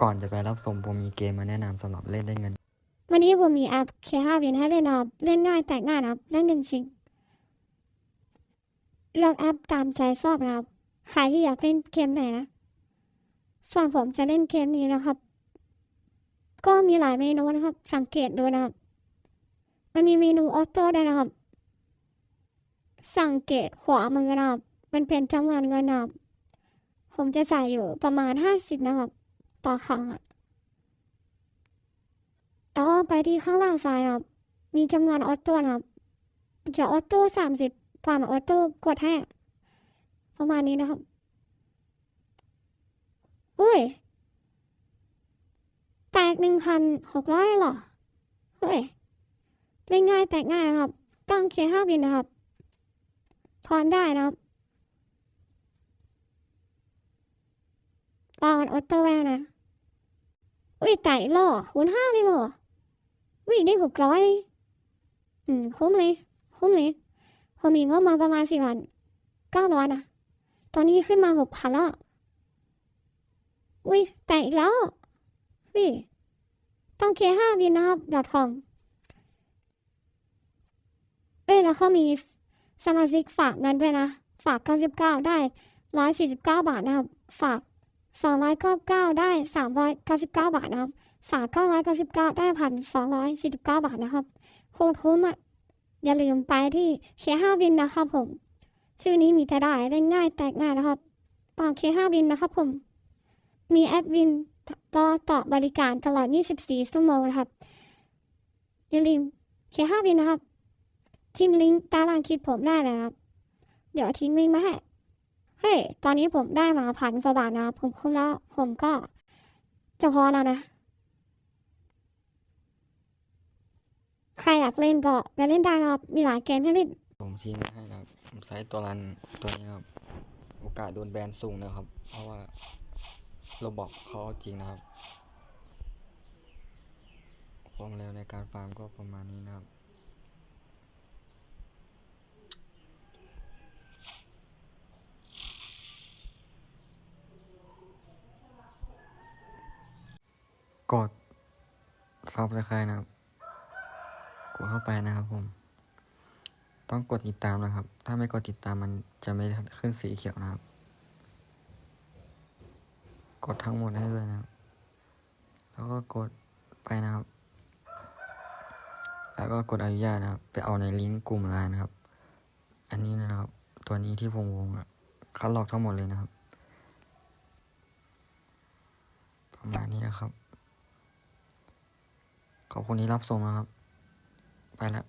ก่อนจะไปรับชมผมมีเกมมาแนะนำสำหรับเล่นได้เงิน วันนี้ผมมีแอปเคห้าวินให้เล่นนะครับเล่นง่ายแต่ง่ายนะครับได้เงินจริงเลือกแอปตามใจชอบนะครับใครที่อยากเล่นเกมไหนนะ ส่วนผมจะเล่นเกมนี้นะครับ ก็มีหลายเมนูนะครับ สังเกตดูนะครับ มันมีเมนูออโต้ด้วยนะครับ สังเกตขวามือนะครับมันเป็นจำนวนเงินนะครับ ผมจะใส่อยู่ประมาณห้าสิบนะครับ ต่อครั้งอะแล้วไปที่ข้างล่างซ้ายนะครับ มีจำนวนออโต้นะครับจะออโต้สามสิบผ่านออโต้กดให้ประมาณนี้นะครับอุ้ย แตกหนึ่งพันหกร้อยหรอ เฮ้ยเล่นง่ายแตกง่ายนะครับ ต้องเคห้าบินนะครับ พรได้นะครับ รอมันออโต้แวร์นะอุ้ยแตกอีกแล้วหรอคูณห้าเลยเหรอวิ่งได้หกร้อยอืมคุ้มเลย คุ้มเลยผมมีงบมาประมาณสี่พันเก้าร้อยนะตอนนี้ขึ้นมาหกพันแล้วอะอุ้ยแต่อีกแล้ววิต้องเคห้าวินนะครับ .com เอ้ยแล้วเขามีสมาชิกฝากเงินด้วยนะ ฝากเก้าสิบเก้าได้ร้อยสี่สิบเก้าบาทนะครับ ฝาก สองร้อยเก้าเก้าได้สามร้อยเก้าสิบเก้าบาทนะครับฝาก999 ได้พัน249 บาทนะครับโคตรคุ้มอะอย่าลืมไปที่เคห้าวินนะครับผม ชื่อนี้มีแต่ได้ได้ง่ายแตกง่ายนะครับปากเคห้าวินนะครับผม มีแอดวินรอต่อบริการตลอด 24 ชั่วโมงนะครับ อย่าลืมเคห้าวินนะครับ ทิมลิงก์ตารางคลิปผมได้เลยนะครับ เดี๋ยวทิ้งลิงก์มาให้ เฮ้ยตอนนี้ผมได้มาพันกว่าบาทนะผมคุ้มแล้ว ผมก็จะพอแล้วนะ ใครอยากเล่นก็ไปเล่นได้นะครับ มีหลายเกมให้เล่น ผมชี้มาให้นะครับผมใช้ตัวรันตัวนี้ครับ โอกาสโดนแบนสูงนะครับ เพราะว่าเราบอกเขาจริงนะครับความเร็วในการฟาร์มก็ประมาณนี้นะครับ กดซับสไครต์นะครับ กดเข้าไปนะครับผม ต้องกดติดตามนะครับ ถ้าไม่กดติดตามมันจะไม่ขึ้นสีเขียวนะครับ กดทั้งหมดให้ด้วยนะครับ แล้วก็กดไปนะครับ แล้วก็กดอนุญาตนะครับ ไปเอาในลิงก์กลุ่มไลน์นะครับ อันนี้นะครับ ตัวนี้ที่ผมวงอะคัดลอกทั้งหมดเลยนะครับ ประมาณนี้นะครับ ขอบคุณที่รับชมนะครับ ไปแล้ว